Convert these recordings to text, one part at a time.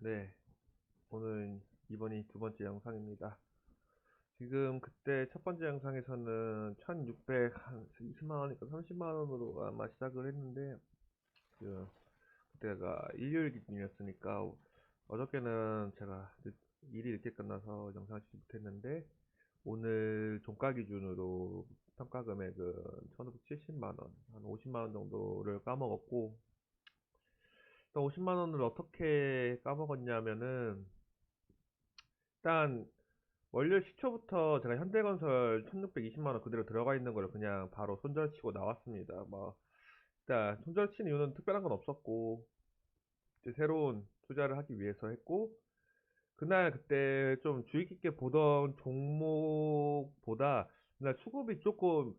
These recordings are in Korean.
네, 오늘 이번이 두 번째 영상입니다. 지금 그때 첫 번째 영상에서는 1600, 한 20만원이니까 30만원으로 아마 시작을 했는데, 그, 그때가 일요일 기준이었으니까, 어저께는 제가 늦- 일이 늦게 끝나서 영상을 찍지 못했는데, 오늘 종가 기준으로 평가 금액은 1570만원, 한 50만원 정도를 까먹었고, 일단 50만 원을 어떻게 까먹었냐면은 일단 월요일 시초부터 제가 현대건설 1620만 원 그대로 들어가 있는 걸 그냥 바로 손절치고 나왔습니다. 뭐 일단 손절치는 이유는 특별한 건 없었고 이제 새로운 투자를 하기 위해서 했고 그날 그때 좀 주의 깊게 보던 종목보다 그날 수급이 조금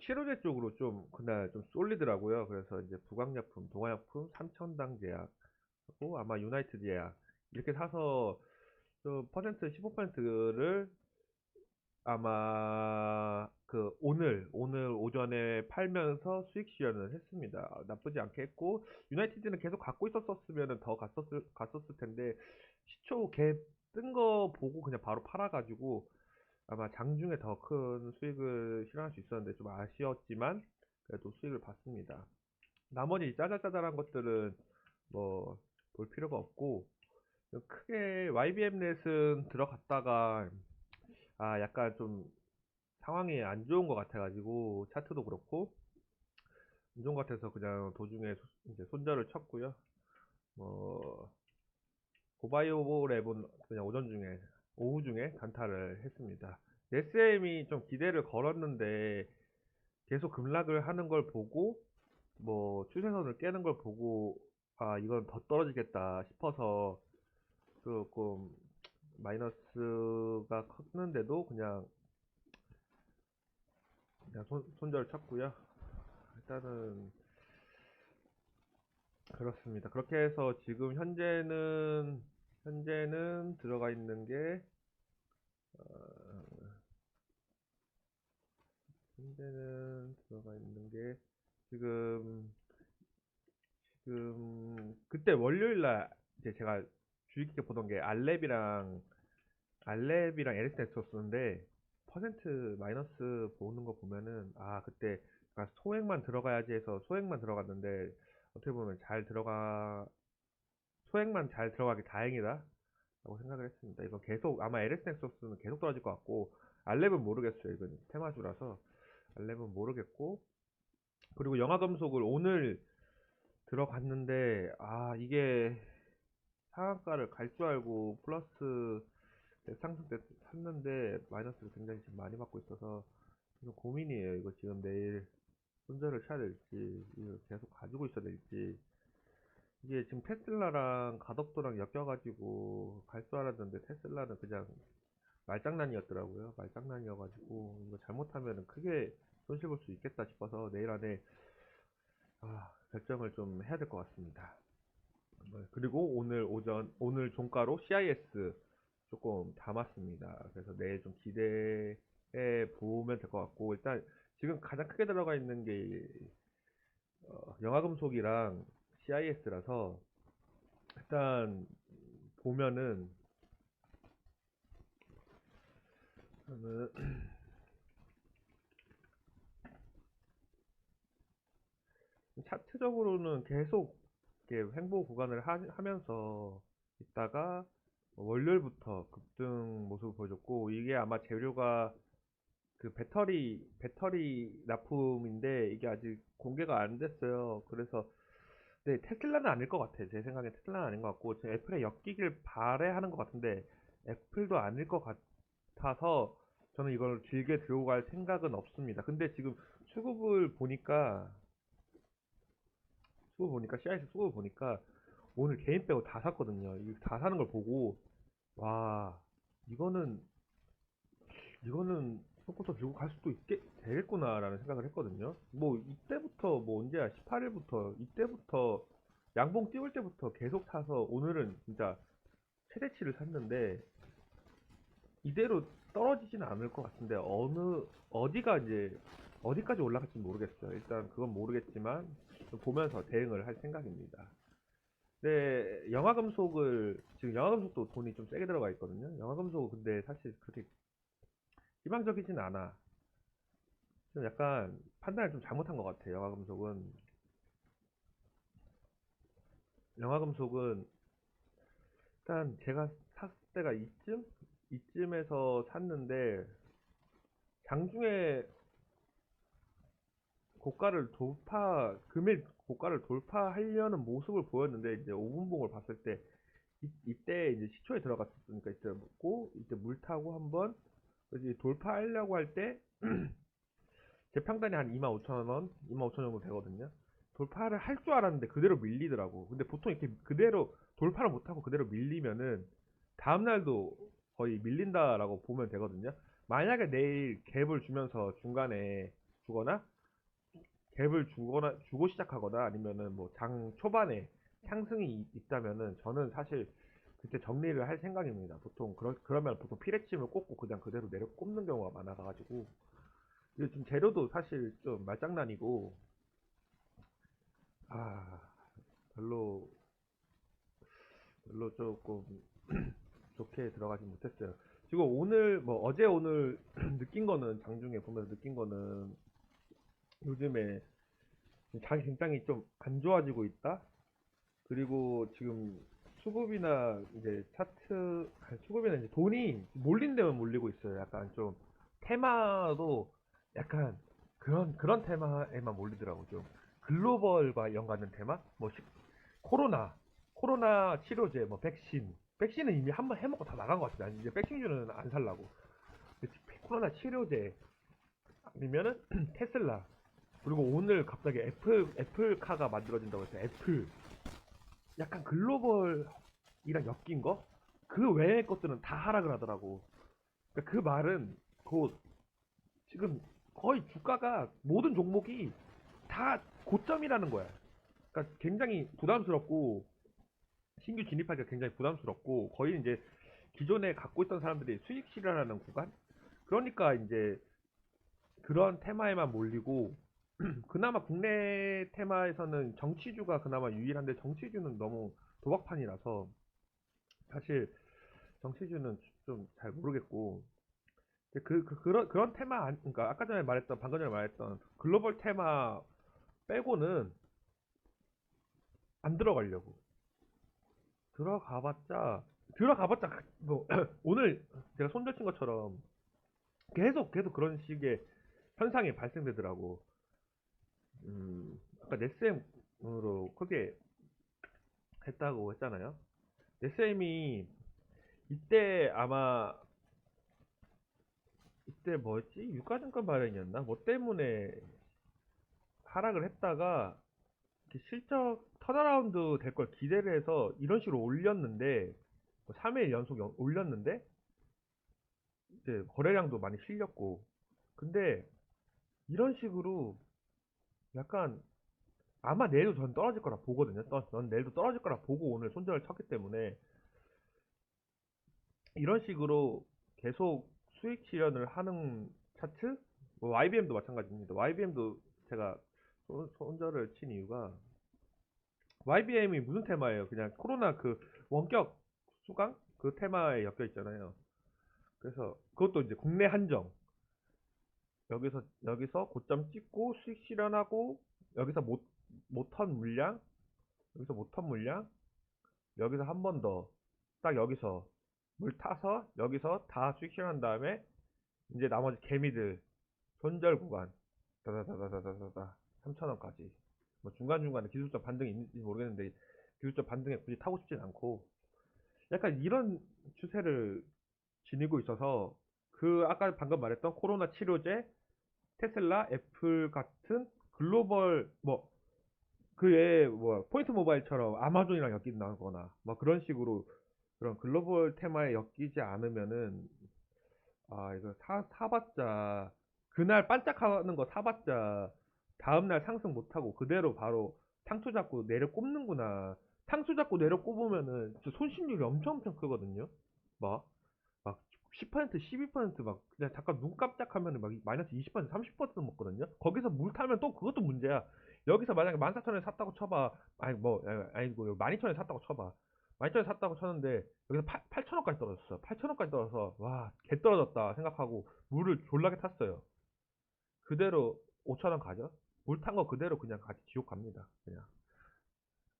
치료제 쪽으로 좀 그날 좀 쏠리더라고요. 그래서 이제 부강약품, 동화약품, 삼천당 제약하고 아마 유나이트 제약 이렇게 사서 좀 퍼센트 15%를 아마 그 오늘 오늘 오전에 팔면서 수익 실현을 했습니다. 나쁘지 않게 했고 유나이티드는 계속 갖고 있었으면 더 갔었을 갔었을 텐데 시초 갭 뜬 거 보고 그냥 바로 팔아가지고 아마 장중에 더 큰 수익을 실현할 수 있었는데 좀 아쉬웠지만 그래도 수익을 봤습니다. 나머지 짜잘짜잘한 것들은 뭐 볼 필요가 없고 크게 YBM 넷은 들어갔다가 아 약간 좀 상황이 안 좋은 것 같아가지고 차트도 그렇고 안 좋은 것 같아서 그냥 도중에 소- 이제 손절을 쳤고요. 뭐 고바이오 랩은 그냥 오전 중에 오후 중에 단타를 했습니다. SM이 좀 기대를 걸었는데 계속 급락을 하는 걸 보고 뭐 추세선을 깨는 걸 보고 아 이건 더 떨어지겠다 싶어서 조금 마이너스가 컸는데도 그냥 그냥 손, 손절 쳤고요. 일단은 그렇습니다. 그렇게 해서 지금 현재는 현재는 들어가 있는 게 어, 현재는 들어가 있는 게 지금 지금 그때 월요일 날 이제 제가 주의 깊게 보던 게 알랩이랑 알랩이랑 에리스 넥서스인데 퍼센트 마이너스 보는 거 보면은 아 그때 소액만 들어가야지 해서 소액만 들어갔는데 어떻게 보면 잘 들어가 소액만 잘 들어가기 다행이다 라고 생각을 했습니다. 이건 계속 아마 에리스 넥서스는 계속 떨어질 것 같고 알랩은 모르겠어요. 이건 테마주라서 알랩은 모르겠고 그리고 영화금속을 오늘 들어갔는데 아 이게 상한가를 갈 줄 알고 플러스 상승 때 샀는데 마이너스를 굉장히 지금 많이 받고 있어서 좀 고민이에요. 이거 지금 내일 손절을 쳐야 될지 이거 계속 가지고 있어야 될지 이게 지금 테슬라랑 가덕도랑 엮여가지고 갈 줄 알았는데 테슬라는 그냥 말장난이었더라고요. 말장난이어가지고 이거 잘못하면 크게 손실 볼 수 있겠다 싶어서 내일 안에 아, 결정을 좀 해야 될 것 같습니다. 네, 그리고 오늘 오전 오늘 종가로 CIS 조금 담았습니다. 그래서 내일 좀 기대해 보면 될 것 같고 일단 지금 가장 크게 들어가 있는 게 어, 영화금속이랑 CIS라서 일단 보면은 차트적으로는 계속 이렇게 횡보 구간을 하, 하면서 있다가 월요일부터 급등 모습을 보여줬고 이게 아마 재료가 그 배터리 배터리 납품인데 이게 아직 공개가 안 됐어요. 그래서 네 테슬라는 아닐 것 같아요. 제 생각엔 테슬라는 아닌 것 같고 제 애플에 엮이길 바래하는 것 같은데 애플도 아닐 것 같아서 저는 이걸 길게 들고 갈 생각은 없습니다. 근데 지금 수급을 보니까 수급 보니까 CIS 수급 보니까 오늘 개인 빼고 다 샀거든요. 다 사는 걸 보고 와 이거는 이거는 속부터 들고 갈 수도 있게 되겠구나라는 생각을 했거든요. 뭐 이때부터 뭐 언제야 18일부터 이때부터 양봉 띄울 때부터 계속 사서 오늘은 진짜 최대치를 샀는데 이대로 떨어지지는 않을 것 같은데 어느 어디가 이제 어디까지 올라갈지 모르겠어요. 일단 그건 모르겠지만 좀 보면서 대응을 할 생각입니다. 근데 영화금속을 지금 영화금속도 돈이 좀 세게 들어가 있거든요. 영화금속 근데 사실 그렇게 희망적이진 않아. 좀 약간 판단을 좀 잘못한 것 같아. 영화금속은 영화금속은 일단 제가 샀을 때가 이쯤 이쯤에서 샀는데 장중에 고가를 돌파 금일 고가를 돌파하려는 모습을 보였는데 이제 5분봉을 봤을 때 이, 이때 이제 시초에 들어갔으니까 이때 먹고 이때 물 타고 한번 이제 돌파하려고 할 때 제 평단이 한 25,000원, 25,000원 정도 되거든요. 돌파를 할 줄 알았는데 그대로 밀리더라고. 근데 보통 이렇게 그대로 돌파를 못하고 그대로 밀리면은 다음날도 거의 밀린다라고 보면 되거든요. 만약에 내일 갭을 주면서 중간에 주거나 갭을 주거나 주고 시작하거나 아니면은 뭐 장 초반에 상승이 있- 있다면은 저는 사실 그때 정리를 할 생각입니다. 보통 그러, 그러면 보통 피레침을 꽂고 그냥 그대로 내려 꼽는 경우가 많아가지고 지금 재료도 사실 좀 말장난이고 아 별로 별로 조금 좋게 들어가지 못했어요. 지금 오늘 뭐 어제 오늘 느낀 거는 장중에 보면서 느낀 거는 요즘에 장이 굉장히 좀 안 좋아지고 있다. 그리고 지금 수급이나 이제 차트 아니, 수급이나 이제 돈이 몰린 데만 몰리고 있어요. 약간 좀 테마도 약간 그런 그런 테마에만 몰리더라고 좀 글로벌과 연관된 테마 뭐 시- 코로나 코로나 치료제 뭐 백신 백신은 이미 한 번 해먹고 다 나간 것. 난 이제 백신주는 안 살라고. 코로나 치료제 아니면은 테슬라 그리고 오늘 갑자기 애플 애플카가 만들어진다고 해서 애플 약간 글로벌이랑 엮인 거 그 외의 것들은 다 하락을 하더라고. 그러니까 그 말은 곧 지금 거의 주가가 모든 종목이 다 고점이라는 거야. 그러니까 굉장히 부담스럽고 신규 진입하기가 굉장히 부담스럽고 거의 이제 기존에 갖고 있던 사람들이 수익 실현하는 구간. 그러니까 이제 그런 테마에만 몰리고 그나마 국내 테마에서는 정치주가 그나마 유일한데 정치주는 너무 도박판이라서 사실 정치주는 좀 잘 모르겠고 그, 그 그런 그런 테마 안- 그러니까 아까 전에 말했던 방금 전에 말했던 글로벌 테마 빼고는 안 들어가려고 들어가봤자 들어가봤자 뭐 오늘 제가 손절친 것처럼 계속 계속 그런 식의 현상이 발생되더라고. 음, 아까 넷셈으로 크게 했다고 했잖아요. 넷셈이 이때 아마 이때 뭐였지? 유가증권 발행이었나? 뭐 때문에 하락을 했다가 실적 턴어라운드 될 걸 기대를 해서 이런 식으로 올렸는데 3일 연속 연- 올렸는데 이제 거래량도 많이 실렸고 근데 이런 식으로 약간 아마 내일도 전 떨어질 거라 보거든요. 떠- 전 내일도 떨어질 거라 보고 오늘 손절을 쳤기 때문에 이런 식으로 계속 수익 실현을 하는 차트? 뭐 YBM도 마찬가지입니다. YBM도 제가 손- 손절을 친 이유가 YBM이 무슨 테마예요? 그냥 코로나 그 원격 수강 그 테마에 엮여 있잖아요. 그래서 그것도 이제 국내 한정. 여기서 여기서 고점 찍고 수익 실현하고 여기서 못 못턴 물량 여기서 못턴 물량 여기서 한 번 더 딱 여기서 물 타서 여기서 다 수익 실현한 다음에 이제 나머지 개미들 손절 구간 다다다다다다다 3천원까지. 뭐 중간중간에 기술적 반등이 있는지 모르겠는데 기술적 반등에 굳이 타고 싶진 않고 약간 이런 추세를 지니고 있어서 그 아까 방금 말했던 코로나 치료제 테슬라 애플 같은 글로벌 뭐 그에 뭐 포인트 모바일처럼 아마존이랑 엮인다거나 뭐 그런 식으로 그런 글로벌 테마에 엮이지 않으면은 아 이거 사 사봤자 그날 반짝하는 거 사봤자 다음날 상승 못하고 그대로 바로 상투 잡고 내려 꼽는구나. 상투 잡고 내려 꼽으면은 손실률이 엄청 엄청 크거든요. 막막 10% 12%막 그냥 잠깐 눈 깜짝하면은 막 마이너스 20% 30% 먹거든요 거기서 물 타면 또 그것도 문제야 여기서 만약에 14,000원에 샀다고 쳐봐. 아니 뭐 아니 뭐 12,000원에 샀다고 쳐봐. 12,000원에 샀다고 쳤는데 여기서 8, 8,000원까지 떨어졌어. 8,000원까지 떨어져서 와, 개 떨어졌다 생각하고 물을 졸라게 탔어요. 그대로 5,000원 가죠? 물 탄 거 그대로 그냥 같이 지옥 갑니다. 그냥.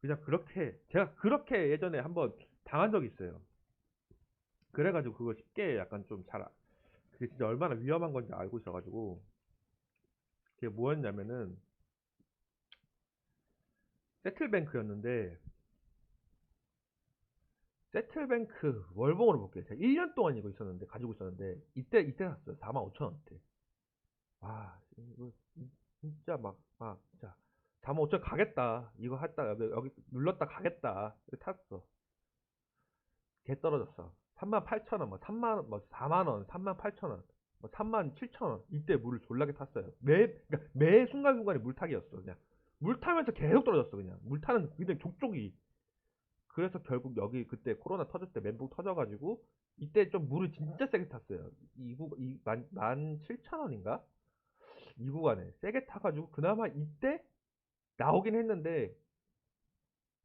그냥 그렇게 제가 그렇게 예전에 한번 당한 적이 있어요. 그래가지고 그거 쉽게 약간 좀 잘 그게 진짜 얼마나 위험한 건지 알고 있어가지고 그게 뭐였냐면은 세틀뱅크였는데 세틀뱅크 월봉으로 볼게요. 제가 1년 동안 이거 있었는데 가지고 있었는데 이때 이때 샀어요. 45,000원대. 와 이거 진짜 막 막 진짜 45,000원 가겠다. 이거 했다 여기, 여기 눌렀다 가겠다. 탔어. 개 떨어졌어. 38,000원, 뭐 3만 뭐 4만 원, 3만 8,000원, 뭐 3만 7,000원 이때 물을 졸라게 탔어요. 매 그러니까 매 순간 순간이 물타기였어. 그냥 물 타면서 계속 떨어졌어. 그냥 물 타는 그냥 족족이. 그래서 결국 여기 그때 코로나 터졌을 때 멘붕 터져가지고 이때 좀 물을 진짜 세게 탔어요. 이구 이만 17,000원인가? 이 구간에 세게 타가지고 그나마 이때 나오긴 했는데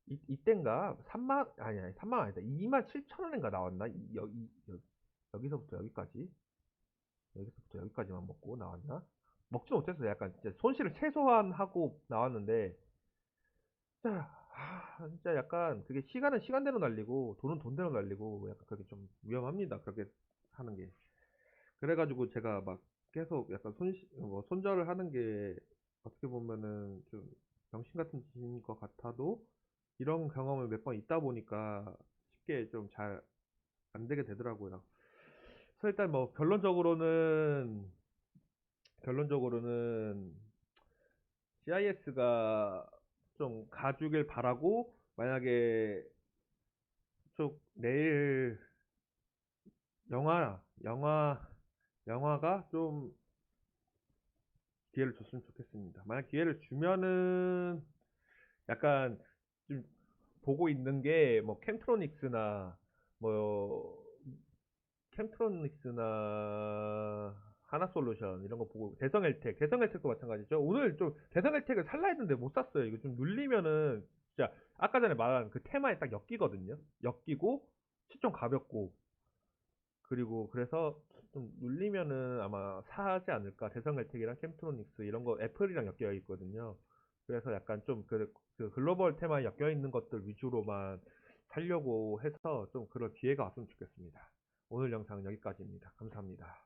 이, 이땐가? 3만 아니 아니 3만 아니다. 2만 7천 원인가 나왔나? 이, 여기 여기 여기서부터 여기까지? 여기서부터 여기까지만 먹고 나왔나? 먹지 못했어. 약간 진짜 손실을 최소한 하고 나왔는데. 진짜 아, 진짜 약간 그게 시간은 시간대로 날리고 돈은 돈대로 날리고 약간 그게 좀 위험합니다. 그렇게 하는 게. 그래가지고 제가 막 계속 약간 손, 뭐 손절을 하는 게 어떻게 보면은 좀 병신 같은 짓인 것 같아도 이런 경험을 몇 번 있다 보니까 쉽게 좀 잘 안 되게 되더라고요. 그래서 일단 뭐 결론적으로는 결론적으로는 CIS가 좀 가주길 바라고 만약에 쪽 내일 영화 영화 영화가 좀 기회를 줬으면 좋겠습니다. 만약 기회를 주면은 약간 좀 보고 있는 게 뭐 캠트로닉스나 뭐 캠트로닉스나 하나솔루션 이런 거 보고 대성엘텍 대성엘텍도 마찬가지죠. 오늘 좀 대성엘텍을 살라 했는데 못 샀어요. 이거 좀 눌리면은 진짜 아까 전에 말한 그 테마에 딱 엮이거든요. 엮이고 시점 가볍고 그리고 그래서 좀 눌리면은 아마 사지 않을까 대성엘텍이랑 캠트로닉스 이런 거 애플이랑 엮여 있거든요. 그래서 약간 좀 그 글로벌 테마에 엮여 있는 것들 위주로만 살려고 해서 좀 그런 기회가 왔으면 좋겠습니다. 오늘 영상은 여기까지입니다. 감사합니다.